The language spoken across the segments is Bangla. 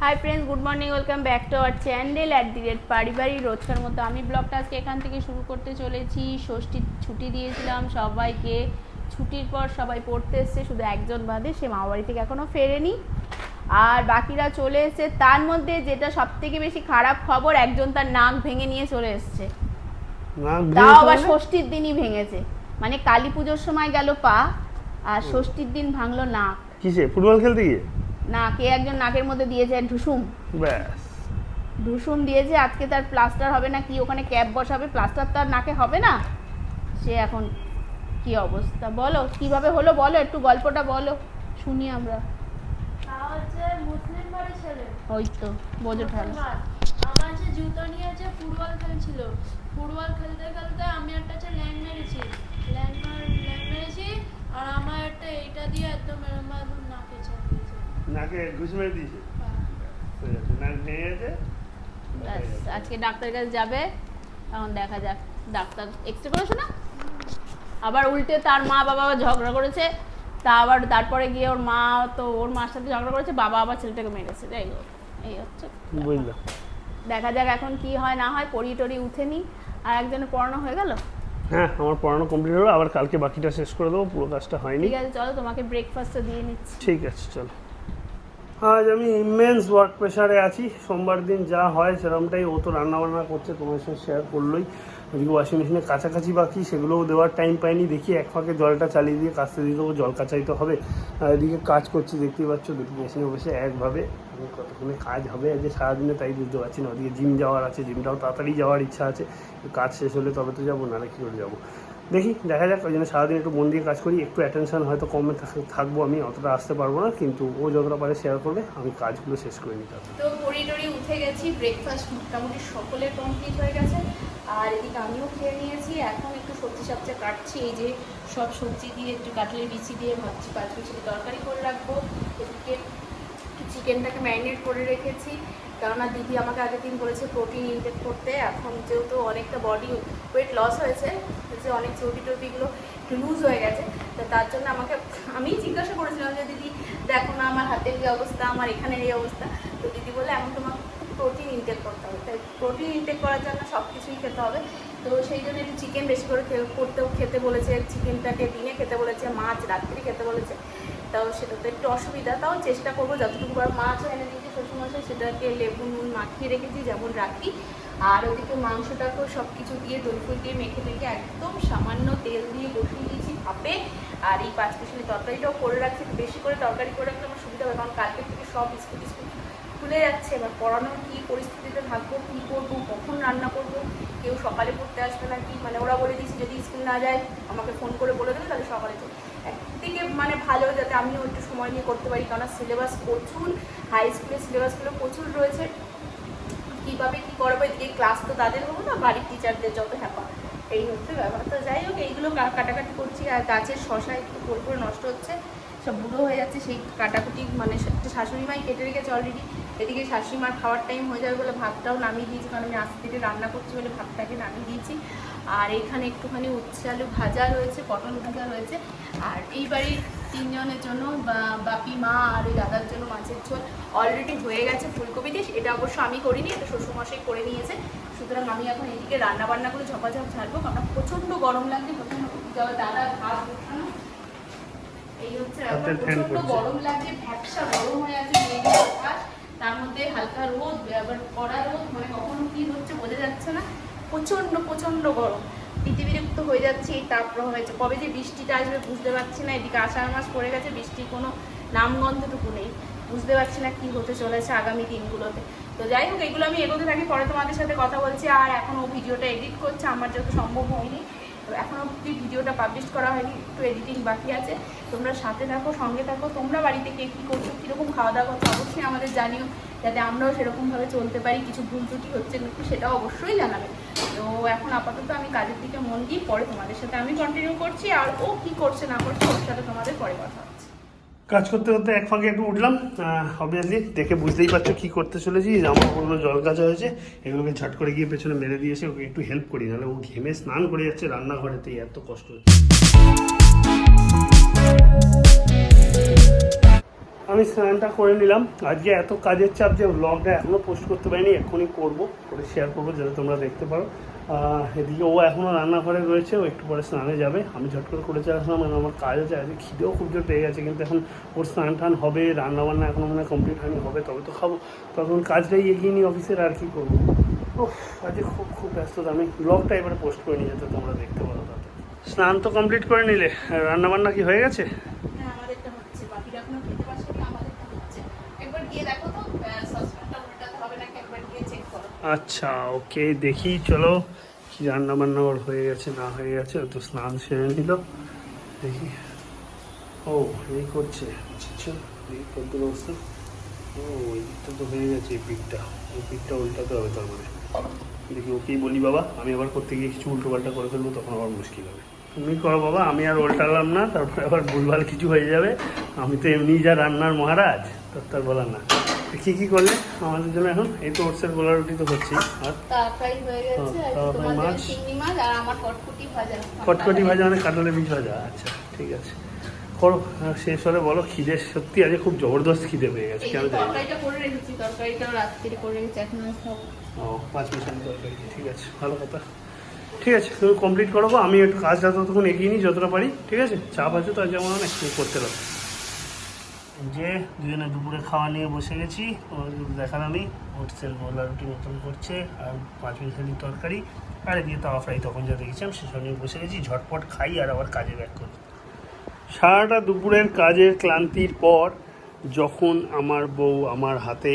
Hi friends good morning welcome back to our channel at the rate পারিবারিক রোজকার মতো। আমি ব্লগটা আজকে এখান থেকে শুরু করতে চলেছি। ষষ্ঠীর ছুটি দিয়েছিলাম সবাইকে। ছুটির পর সবাই পড়তে এসছে শুধু একজন বাদে সে মামা বাড়ি থেকে এখনও ফেরেনি। আর বাকিরা চলে এসছে। তার মধ্যে যেটা সব থেকে বেশি খারাপ খবর একজন তার নাক ভেঙে নিয়ে চলে এসছে। তাও আবার? ষষ্ঠীর দিনই ভেঙেছে। মানে কালী পুজোর সময় গেল পা আর ষষ্ঠীর দিন ভাঙলো নাক। কিসে? ফুটবল খেলতে গিয়ে? না কে একজন নাকের মধ্যে দিয়েছে ঢুসুম। ব্যাস। ঢুসুম দিয়েছে আজকে তার প্লাস্টার হবে না কি ওখানে ক্যাপ বসাবে? প্লাস্টার তার নাকে হবে না? সে এখন কি অবস্থা? বলো কীভাবে হলো বলো একটু গল্পটা বলো শুনি আমরা। মুসলিম বাড়ি ছেলে ওই তো বোঝো ঠালো আমার যে জুতো নিয়ে ফুটবল খেলছিল ফুটবল খেলতে খেলতে আমি একটা হচ্ছে ল্যান্ড মেরেছি। ল্যান্ড ল্যান্ড মেরেছি আর আমার একটা এইটা দিয়ে একদম এরম নাকে চাপিয়েছে নাকে ঘুষ মেরে দিয়েছে? নাক ভেঙে গেছে? ব্যাস আজকে ডাক্তারের কাছে যাবে এখন দেখা যাক ডাক্তার এক্সরে করেছে না? আবার উল্টে তার মা বাবা আবার ঝগড়া করেছে তা আবার তারপরে গিয়ে ওর মা তো ওর মার সাথে ঝগড়া করেছে বাবা আবার ছেলেটাকে মেরেছে যাই হোক এই হচ্ছে দেখা যাক এখন কি হয় না হয় পড়ি টড়ি উঠেনি আর একজনের পড়ানো হয়ে গেল? হ্যাঁ আমার পড়ানো কমপ্লিট হলো আবার কালকে বাকিটা শেষ করে দেবো পুরো কাজটা হয়নি। ঠিক আছে চলো তোমাকে ব্রেকফাস্টটা দিয়ে নিচ্ছি। ঠিক আছে চলো। আজ আমি ইমেন্স ওয়ার্ক প্রেশারে আছি সোমবার দিন যা হয় সেরকমটাই ও তো রান্নাবান্না করছে তোমার সাথে শেয়ার করলোই। ওদিকে ওয়াশিং মেশিনে কাছাকাছি বাকি, সেগুলোও দেওয়ার টাইম পাইনি। দেখি এক ফাঁকে জলটা চালিয়ে দিয়ে কাচতে দিয়ে দেবো, জল কাচাইতে হবে। আর এদিকে কাজ করছি, দেখতেই পাচ্ছ, দুটো মেশিনে বসে একভাবে। কতক্ষণে কাজ হবে আজকে সারাদিনে তাই বুঝতে পারছি না। ওদিকে জিম যাওয়ার আছে জিমটাও তাড়াতাড়ি যাওয়ার ইচ্ছা আছে। কাজ শেষ হলে তবে তো যাব, নাহলে কী করে যাব? দেখি, দেখা যাক, ওই জন্য সারাদিন একটু মন দিয়ে কাজ করি। একটু অ্যাটেনশন হয়তো কমে থাক- থাকব আমি, অতটা আসতে পারব না। কিন্তু ও যতটা পারে শেয়ার করবে, আমি কাজগুলো শেষ করে নিতে তো পড়ি উঠে গেছি ব্রেকফাস্ট মোটামুটি সকলের কমপ্লিট হয়ে গেছে। আর এদিকে আমিও খেয়ে নিয়েছি। এখন একটু সবজি সবজি কাটছি। এই যে সব সবজি দিয়ে একটু কাটলের বিচি দিয়ে ভাবছি পাঁচ বিচি তরকারি করে রাখব। এদিকে চিকেনটাকে ম্যারিনেট করে রেখেছি। কেননা দিদি আমাকে আগের দিন বলেছে প্রোটিন ইনটেক করতে। এখন যেহেতু অনেকটা বডি ওয়েট লস হয়েছে, যে অনেক চর্বি টর্বিগুলো একটু লুজ হয়ে গেছে, তো তার জন্য আমাকে আমি জিজ্ঞাসা করেছিলাম যে, দিদি, দেখো না, আমার হাতের এই অবস্থা? আমার এখানের এই অবস্থা? তো দিদি বলে এখন তোমাকে প্রোটিন ইনটেক করতে হবে। তাই প্রোটিন ইনটেক করার জন্য সব কিছুই খেতে হবে। তো সেই জন্য একটু চিকেন বেশি করে করতেও খেতে বলেছে। চিকেনটাকে দিনে খেতে বলেছে, মাছ রাত্রি খেতে বলেছে। তাও সেটা তো একটু অসুবিধা। তাও চেষ্টা করব যতটুকু বার মাছও এনে দিয়েছি শ্বশুরমশাই, সেটাকে লেবু, নুন মাখিয়ে রেখেছি, যেমন রাখি। আর ওদিকে মাংসটাকেও সব কিছু দিয়ে দই দিয়ে মেখে মেখে একদম সামান্য তেল দিয়ে বসিয়ে ভাপে। আর এই পাঁচ পিসলি তরকারিটাও করে রাখছি, একটু বেশি করে তরকারি করে রাখলে আমার সুবিধা হবে, কারণ কালকে থেকে সব স্কুল স্কুল খুলে যাচ্ছে। এবার পড়ানোর কী পরিস্থিতিতে থাকব, কী করব, কখন রান্না করব, কেউ সকালে পড়তে আসবে না কি? মানে ওরা বলে দিয়েছে, যদি স্কুল না যায়, আমাকে ফোন করে বলে দেবে, তাহলে সকালে একদিকে মানে ভালো, যাতে আমিও একটু সময় নিয়ে করতে পারি কারণ সিলেবাস প্রচুর হাই স্কুলের সিলেবাসগুলো প্রচুর রয়েছে। কীভাবে কী করব? এদিকে ক্লাস তো তাদের হব না, বাড়ির টিচারদের যত হ্যাপা। এই হচ্ছে ব্যাপার। তো যাই হোক, এইগুলো কাটাকাটি করছি, আর গাছের শশা একটু করে করে নষ্ট হচ্ছে, সব বুড়ো হয়ে যাচ্ছে, সেই কাটাকুটি মানে শাশুড়ি মাই কেটে রেখেছে অলরেডি এদিকে শাশুড়ি মার খাওয়ার টাইম হয়ে যাবে বলে ভাতটাও নামিয়ে দিয়েছি, কারণ আমি আস্তে ধীরে রান্না করছি বলে ভাতটাকে নামিয়ে দিয়েছি। আর এখানে একটুখানি উচ্ছে আলু ভাজা রয়েছে, পটল ভাজা রয়েছে। আর এই বাড়ির তিনজনের জন্য বাপি, মা আর ওই দাদার জন্য মাছের ঝোল অলরেডি হয়ে গেছে, ফুলকপি দিয়ে। এটা অবশ্য আমি করিনি, এটা শ্বশুরমশাই করে নিয়েছে। সুতরাং আমি এখন এদিকে রান্না বান্না করে ঝপাঝপ ঝাড়বো কারণ প্রচণ্ড গরম লাগছে প্রচণ্ড দাদা ভাত এই হচ্ছে প্রচণ্ড গরম লাগছে ভ্যাপসা গরম হয়ে আছে তার মধ্যে হালকা রোদ আবার কড়া রোদ মানে কখনো কি হচ্ছে বোঝা যাচ্ছে না। প্রচণ্ড প্রচণ্ড গরম। পৃথিবীরক্ত হয়ে যাচ্ছে এই তাপপ্রবাহ হয়েছে কবে যে বৃষ্টিটা আসবে বুঝতে পারছি না এদিকে আষাঢ় মাস পড়ে গেছে বৃষ্টির কোনো নামগন্ধটুকু নেই। বুঝতে পারছি না কি হতে চলেছে আগামী দিনগুলোতে। তো যাই হোক, এগুলো আমি এগোতে থাকি, পরে তোমাদের সাথে কথা বলছি। আর এখন ও ভিডিওটা এডিট করছে, আমার যত সম্ভব হয়নি। তো এখনও অব্দি ভিডিওটা পাবলিশ করা হয়নি, একটু এডিটিং বাকি আছে। তোমরা সাথে থাকো, সঙ্গে থাকো। তোমরা বাড়িতে কে কী করছ, কীরকম খাওয়া দাওয়া করছ, অবশ্যই আমাদের জানিও, যাতে আমরাও সেরকমভাবে চলতে পারি, কিছু ভুল ত্রুটি হচ্ছে নাকি সেটাও অবশ্যই জানাবে। তো এখন আপাতত আমি কাজের দিকে মন দিই, পরে তোমাদের সাথে আমি কন্টিনিউ করছি। আর ও কি করছে, না করছে, ওর সাথে তোমাদের পরে কথা কাজ করতে করতে এক ফাঁকে একটু উঠলাম অবভিয়াসলি দেখে বুঝতেই পারছ কী করতে চলেছি পুরোনো জল কাঁচা হয়েছে, এগুলোকে ঝাট করে গিয়ে পেছনে মেরে দিয়েছে, ওকে একটু হেল্প করি, নাহলে ও ঘেমে স্নান করে যাচ্ছে রান্নাঘরেতেই, এত কষ্ট হচ্ছে। আমি স্নানটা করে নিলাম, আজকে এত কাজের চাপ যে ব্লগটা এখনও পোস্ট করতে পারিনি, এক্ষুনি করব, করে শেয়ার করব, যাতে তোমরা দেখতে পারো। এদিকে ও এখনও রান্নাঘরে রয়েছে, ও একটু পরে স্নানে যাবে। আমি ঝট করে করে চলে আসলাম মানে আমার কাজ আছে, আজকে খিদেও খুব জোর পেয়ে গেছে, কিন্তু এখন ওর স্নান টান হবে রান্না বান্না এখনও মানে কমপ্লিট হয়নি, হবে তবে তো খাব। তখন কাজটাই এগিয়ে নিই অফিসের আর কি করব? ও আজকে খুব খুব ব্যস্ততা। আমি ব্লগটা এবারে পোস্ট করে নিই যাতে, তোমরা দেখতে পারো তাতে। স্নান তো কমপ্লিট করে নিলে রান্না বান্না কি হয়ে গেছে? হ্যাঁ আমাদেরটা হচ্ছে এখনও খেতে আমাদেরটা হচ্ছে। একবার গিয়ে দেখো তো সসপ্যানটা উল্টাতে হবে নাকি একবার গিয়ে চেক করো আচ্ছা ওকে, দেখি, চলো। কি রান্না বান্না ওর হয়ে গেছে, না হয়ে গেছে তো স্নান সেরে নিল। দেখি। ও, এই করছে। আচ্ছা এই অবস্থা। ও, এই তো হয়ে গেছে, এই পিকটা এই পিকটা উল্টাতে হবে তার মানে। দেখি, ওকেই বলি, বাবা, আমি আবার করতে গিয়ে কিছু উল্টো পাল্টা করে ফেলব, তখন আবার মুশকিল হবে। তুমি করো, বাবা, আমি আর উল্টালাম না, তারপরে আবার ভুলভাল কিছু হয়ে যাবে। আমি তো এমনিই যা রান্নার মহারাজ, তার বলার না। কি কি করলে আমাদের জন্য এখন? এই তো ওটসের গোলা রুটি তো হচ্ছেই। আর? তা হয়ে গেছে আর মাছ। চিংড়ি মাছ আর আমার কটকুটি ভাজা। কটকটি ভাজা মানে কাঁঠালের বীজ ভাজা? আচ্ছা ঠিক আছে। করো শেষ হলে বলো খিদে সত্যি আজকে খুব জবরদস্ত খিদে পেয়ে গেছে কেন জানি। তরকারিটা করে রেখেছি তরকারিটাও রাত্রিরে করে রেখেছি এখন আমি খাব ও পাঁচ তরকারি ঠিক আছে ভালো কথা। ঠিক আছে তুমি কমপ্লিট করো আমি একটু কাজটা ততক্ষণ এগিয়ে নিই যতটা পারি ঠিক আছে? চাপ আছে তো আজ যেমন অনেক করতে পারো যে দুজনে দুপুরে খাওয়া নিয়ে বসে গেছি তোমাদের আমি। ওটসের গোলা রুটি মতন করছে, আর পাঁচ মিশালি তরকারি। আর এদিকে তাওয়া ফ্রাই তখন যা দেখেছিলাম সেসব নিয়ে বসে গেছি, ঝটপট খাই আর আবার কাজে ব্যাক করি। সারাটা দুপুরের কাজের ক্লান্তির পর যখন আমার বউ আমার হাতে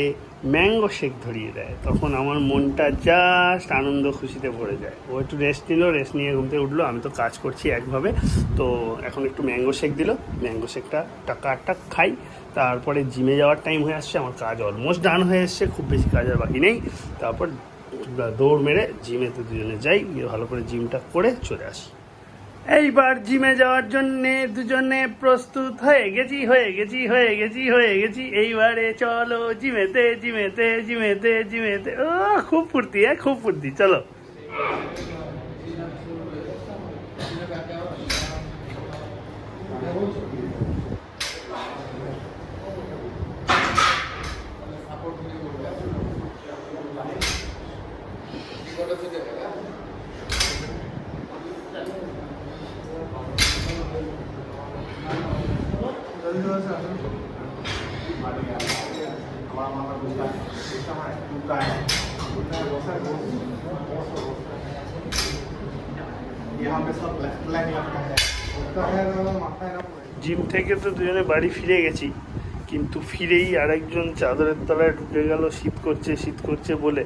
ম্যাঙ্গো শেক ধরিয়ে দেয়, তখন আমার মনটা জাস্ট আনন্দ খুশিতে ভরে যায়। ও একটু রেস্ট নিল রেস্ট নিয়ে ঘুমতে উঠল, আমি তো কাজ করছি একভাবে। তো এখন একটু ম্যাঙ্গো শেক দিল, ম্যাঙ্গো শেকটা টাকা আটটা খাই। তারপরে জিমে যাওয়ার টাইম হয়ে আসছে, আমার কাজ অলমোস্ট ডান হয়ে এসছে, খুব বেশি কাজ আর বাকি নেই। তারপর দৌড় মেরে জিমে তো দুজনে যাই, গিয়ে ভালো করে জিমটা করে চলে আসি। এইবার জিমে যাওয়ার জন্য দুজনে প্রস্তুত হয়ে গেছি হয়ে গেছি হয়ে গেছি হয়ে গেছি। এইবারে চলো জিমেতে জিমেতে জিমেতে জিমেতে। ও, খুব ফুর্তি হ্যাঁ খুব ফুর্তি, চলো। यहाँ জিম থেকে তো দুজনে বাড়ি ফিরে গেছি, কিন্তু ফিরেই আরেকজন চাদরের তলায় ঢুকে গেল, শীত করছে শীত করছে বলে।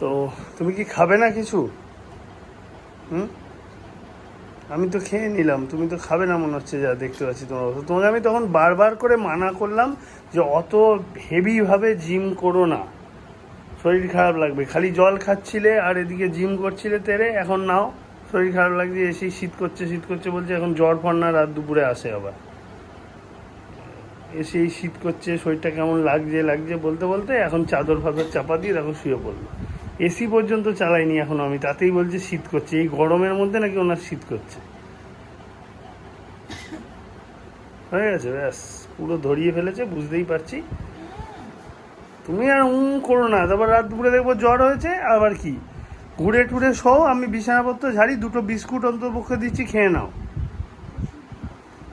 তো তুমি কি খাবে না কিছু? হুম? আমি তো খেয়ে নিলাম, তুমি তো খাবে না মনে হচ্ছে যা দেখতে পাচ্ছি তোমার অবস্থা। তোমাকে আমি তখন বারবার করে মানা করলাম যে অত হেভিভাবে জিম করো না। শরীর খারাপ লাগবে, খালি জল খাচ্ছিলে আর এদিকে জিম করছিলে তেরে, এখন নাও, শরীর খারাপ লাগছে এসেই শীত করছে শীত করছে বলছে, এখন জ্বর ফর না রাত দুপুরে আসে আবার। এসেই শীত করছে, শরীরটা কেমন লাগছে লাগছে বলতে বলতে এখন চাদর ফাদর চাপা দিয়ে এখন শুয়ে পড়ল। এসি পর্যন্ত চালাইনি এখন আমি, তাতেই বলছে শীত করছে। এই গরমের মধ্যে নাকি ওনার শীত করছে। হয়ে গেছে, ব্যাস। পুরো ধরিয়ে ফেলেছে, বুঝতেই পারছি। তুমি আর উম করো না। তারপর রাত দুপুরে দেখব জ্বর হয়েছে, আবার কি? ঘুরে টুরে শো আমি বিছানাপত্র ঝাড়ি, দুটো বিস্কুট অন্তপক্ষে দিচ্ছি, খেয়ে নাও।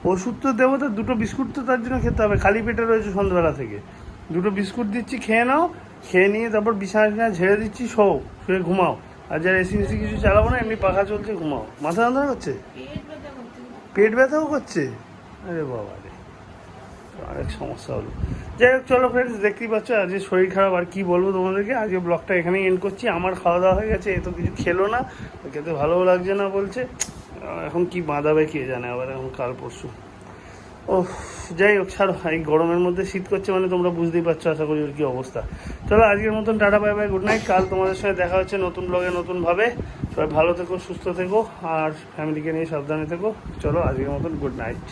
ওষুধ তো দেবো তো, দুটো বিস্কুট তো তার জন্য খেতে হবে। খালি পেটে রয়েছে সন্ধ্যাবেলা থেকে। দুটো বিস্কুট দিচ্ছি, খেয়ে নাও। খেয়ে নিয়ে তারপর বিছানা ঝেড়ে দিচ্ছি শো শুয়ে ঘুমাও। আর যারা এসি মেসি কিছু চালাবো না, এমনি পাখা চলছে, ঘুমাও। মাথা যন্ত্রণা করছে? পেট ব্যথাও করছে? আরে বাবা রে। অনেক সমস্যা হলো। যাই হোক, চলো ফ্রেন্ডস দেখতেই পাচ্ছ, আজকে শরীর খারাপ, আর কি বলব তোমাদেরকে? আজকে ব্লগটা এখানেই এন্ড করছি। আমার খাওয়া দাওয়া হয়ে গেছে, এ তো কিছু খেলো না। খেতে ভালোও লাগছে না বলছে। এখন কি বাঁধাবে কে জানে, আবার এখন কাল পরশু। ও যাই হোক ছাড়ো, এই গরমের মধ্যে শীত করছে মানে তোমরা বুঝতেই পারছ, আশা করি ওর কী অবস্থা। চলো, আজকের মতন tata bye bye good night কাল তোমাদের সঙ্গে দেখা হচ্ছে নতুন ব্লগে নতুনভাবে। সবাই ভালো থেকো, সুস্থ থেকো, আর ফ্যামিলিকে নিয়ে সাবধানে থেকো। চলো, আজকের মতন গুড নাইট